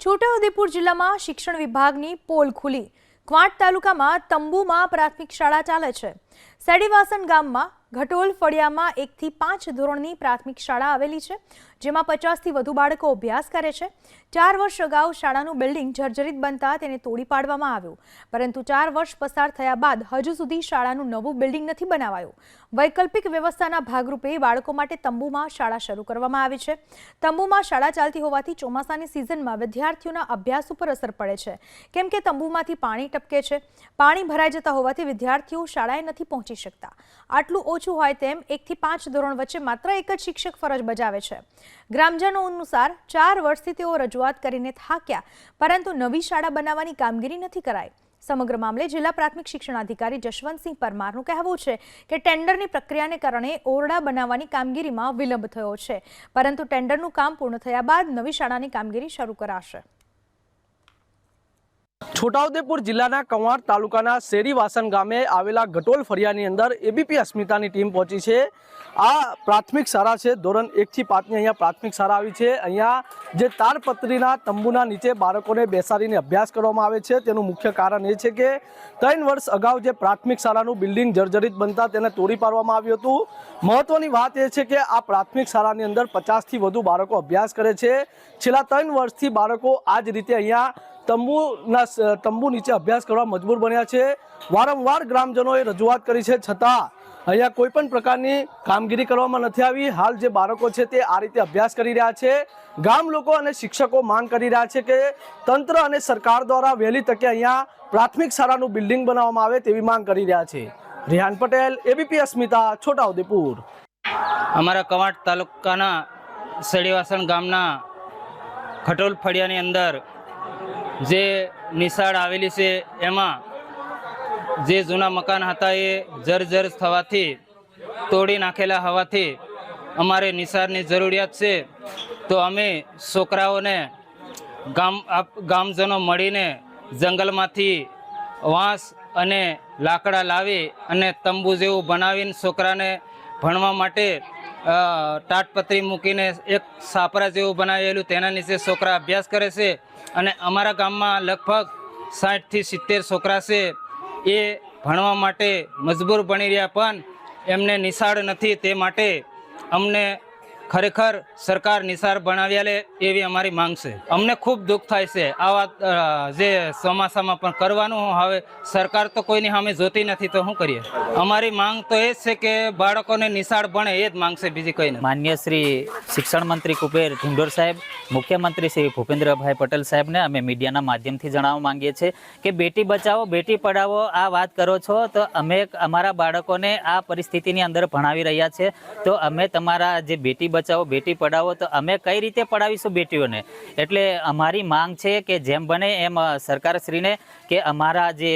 છોટાઉદેપુર જિલ્લામાં શિક્ષણ વિભાગની પોલ ખુલી. ક્વાંટ તાલુકામાં તંબુમાં પ્રાથમિક શાળા ચાલે છે. સેડીવાસન ગામમાં ઘટોલ ફળિયામાં એકથી પાંચ ધોરણની પ્રાથમિક શાળા આવેલી છે, જેમાં પચાસથી વધુ બાળકો અભ્યાસ કરે છે. ચાર વર્ષ અગાઉ શાળાનું બિલ્ડિંગ જર્જરિત બનતા તેને તોડી પાડવામાં આવ્યું. પરંતુ ચાર વર્ષ પસાર થયા બાદ હજુ સુધી શાળાનું નવું બિલ્ડિંગ નથી બનાવાયું. વૈકલ્પિક વ્યવસ્થાના ભાગરૂપે બાળકો માટે તંબુમાં શાળા શરૂ કરવામાં આવી છે. તંબુમાં શાળા ચાલતી હોવાથી ચોમાસાની સિઝનમાં વિદ્યાર્થીઓના અભ્યાસ ઉપર અસર પડે છે. કેમ કે તંબુમાંથી પાણી ટપકે છે. પાણી ભરાઈ જતા હોવાથી વિદ્યાર્થીઓ શાળાએ નથી પહોંચી શકતા. આટલું ઓછું હોય તેમ એકથી પાંચ ધોરણ વચ્ચે માત્ર એક જ શિક્ષક ફરજ બજાવે છે. ગ્રામજનો અનુસાર ચાર વર્ષથી તેઓ રજૂઆત કરીને થાક્યા, પરંતુ નવી શાળા બનાવવાની કામગીરી નથી કરાઈ. સમગ્ર મામલે જિલ્લા પ્રાથમિક શિક્ષણાધિકારી જશવંતસિંહ પરમારનું કહેવું છે કે ટેન્ડરની પ્રક્રિયાને કારણે ઓરડા બનાવવાની કામગીરીમાં વિલંબ થયો છે, પરંતુ ટેન્ડરનું કામ પૂર્ણ થયા બાદ નવી શાળાની કામગીરી શરૂ કરાશે. છોટાઉદેપુર જિલ્લાના કવાંટ તાલુકાના શેરીવાસન ગામે આવેલા ગટોલ ફરિયાની અંદર એબીપી અસ્મિતાની ટીમ પહોંચી છે. આ પ્રાથમિક શાળા છે. ધોરણ એકથી પાંચની અહીંયા પ્રાથમિક શાળા આવી છે. અહીંયા જે તાડપત્રીના તંબુના નીચે બાળકોને બેસાડીને અભ્યાસ કરવામાં આવે છે. તેનું મુખ્ય કારણ એ છે કે ત્રણ વર્ષ અગાઉ જે પ્રાથમિક શાળાનું બિલ્ડિંગ જર્જરિત બનતા તેને તોડી પાડવામાં આવ્યું હતું. મહત્વની વાત એ છે કે આ પ્રાથમિક શાળાની અંદર પચાસથી વધુ બાળકો અભ્યાસ કરે છે. છેલ્લા ત્રણ વર્ષથી બાળકો આ જ રીતે અહીંયા તંબુના તંબુ નીચે અભ્યાસ કરવા મજબૂર બન્યા છે. વારંવાર ગ્રામજનોએ રજૂઆત કરી છે, છતાં અહીંયા કોઈ પણ પ્રકારની કામગીરી કરવામાં નથી આવી. હાલ જે બાળકો છે તે આ રીતે અભ્યાસ કરી રહ્યા છે. ગામ લોકો અને શિક્ષકો માંગ કરી રહ્યા છે કે તંત્ર અને સરકાર દ્વારા વહેલી તકે અહીંયા પ્રાથમિક શાળાનું બિલ્ડિંગ બનાવવામાં આવે તેવી માંગ કરી રહ્યા છે. રિહાન પટેલ એબીપી અસ્મિતા, છોટાઉદેપુર. અમારા કવાંટ તાલુકાના સડીવાસણ ગામના ખટોલ ફળિયાની અંદર જે નિશાળ આવેલી છે, એમાં જે જૂના મકાન હતા એ જર્જર થવાથી, તોડી નાખેલા હોવાથી અમારે નિશાળની જરૂરિયાત છે. તો અમે છોકરાઓને, ગામ ગામજનો મળીને જંગલમાંથી વાંસ અને લાકડા લાવી અને તંબુ જેવું બનાવીને છોકરાને ભણવા માટે ટાટપત્રી મૂકીને એક સાપરા જેવું બનાવેલું, તેના નીચે છોકરા અભ્યાસ કરે છે અને અમારા ગામમાં લગભગ સાઠથી સિત્તેર છોકરા છે. એ ભણવા માટે મજબૂર બની રહ્યા પણ એમને નિશાળ નથી તે માટે અમને ખરેખર સરકાર નિસાર બનાવ્યા લે એવી અમારી માંગ છે. અમને ખૂબ દુઃખ થાય છે. આવા વાત જે ચોમાસામાં પણ કરવાનું હવે સરકાર તો કોઈની સામે જોતી નથી તો શું કરીએ? અમારી માંગ તો એ જ છે કે બાળકોને નિશાળ ભણે એ જ માંગ છે બીજી કંઈ માન્ય શ્રી શિક્ષણ મંત્રી કુબેર ધિંડોર સાહેબ, મુખ્યમંત્રી શ્રી ભૂપેન્દ્રભાઈ પટેલ સાહેબને અમે મીડિયાના માધ્યમથી જણાવવા માંગીએ છીએ કે બેટી બચાવો, બેટી પઢાવો, આ વાત કરો છો તો અમે અમારા બાળકોને આ પરિસ્થિતિની અંદર ભણાવી રહ્યા છે. તો અમે તમારા જે બેટી બચાવો, બેટી પઢાવો, તો અમે કઈ રીતે પઢાવીશું બેટીઓને? એટલે અમારી માંગ છે કે જેમ બને એમ સરકારશ્રીને કે અમારા જે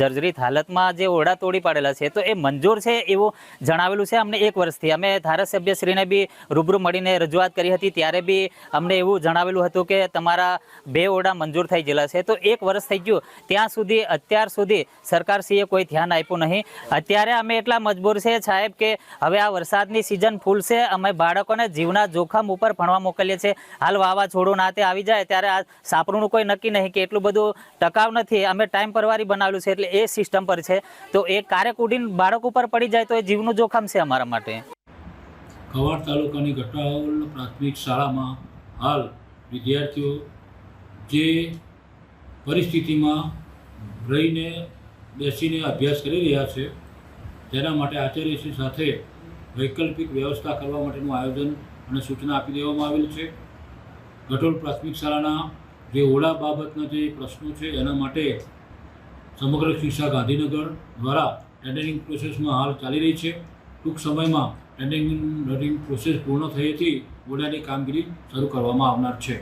જર્જરિત હાલતમાં જે ઓરડા તોડી પાડેલા છે, તો એ મંજૂર છે એવું જણાવેલું છે અમને એક વર્ષથી. અમે ધારાસભ્યશ્રીને બી રૂબરૂ મળીને રજૂઆત કરી હતી, ત્યારે બી અમને એવું જણાવેલું હતું કે તમારા બે ઓરડા મંજૂર થઈ ગયેલા છે. તો એક વર્ષ થઈ ગયું. ત્યાં સુધી, અત્યાર સુધી સરકારશ્રીએ કોઈ ધ્યાન આપ્યું નહીં. અત્યારે અમે એટલા મજબૂર છે સાહેબ કે હવે આ વરસાદની સિઝન ફૂલ છે અમે બાળકોને જીવના જોખમ ઉપર ભણવા મોકલીએ છીએ. હાલ વાવાઝોડું નાતે આવી જાય ત્યારે આ સાપરુંનું કોઈ નક્કી નહીં કે એટલું બધું ટકાવ નથી. અમે ટાઈમ પરવારી બનાવેલું છે એટલે એ સિસ્ટમ પર છે. તો એ કાર્ય ઉડીને બાળક ઉપર પડી જાય તો એ જીવનું જોખમ છે અમારા માટે. કવાડ તાલુકાની ગટાવલ પ્રાથમિક શાળામાં હાલ વિદ્યાર્થીઓ જે પરિસ્થિતિમાં રહીને બેસીને અભ્યાસ કરી રહ્યા છે, તેના માટે આચાર્યશ્રી સાથે વૈકલ્પિક વ્યવસ્થા કરવા માટેનું આયોજન અને સૂચના આપી દેવામાં આવેલ છે. ગટોલ પ્રાથમિક શાળાના જે ઓળા બાબતના જે પ્રશ્નો છે, એના માટે સમગ્ર શિક્ષા ગાંધીનગર દ્વારા ટેન્ડરિંગ પ્રોસેસમાં હાલ ચાલી રહી છે. ટૂંક સમયમાં ટેન્ડરિંગ પ્રોસેસ પૂર્ણ થઈ હતી. ઓરડાની કામગીરી શરૂ કરવામાં આવનાર છે.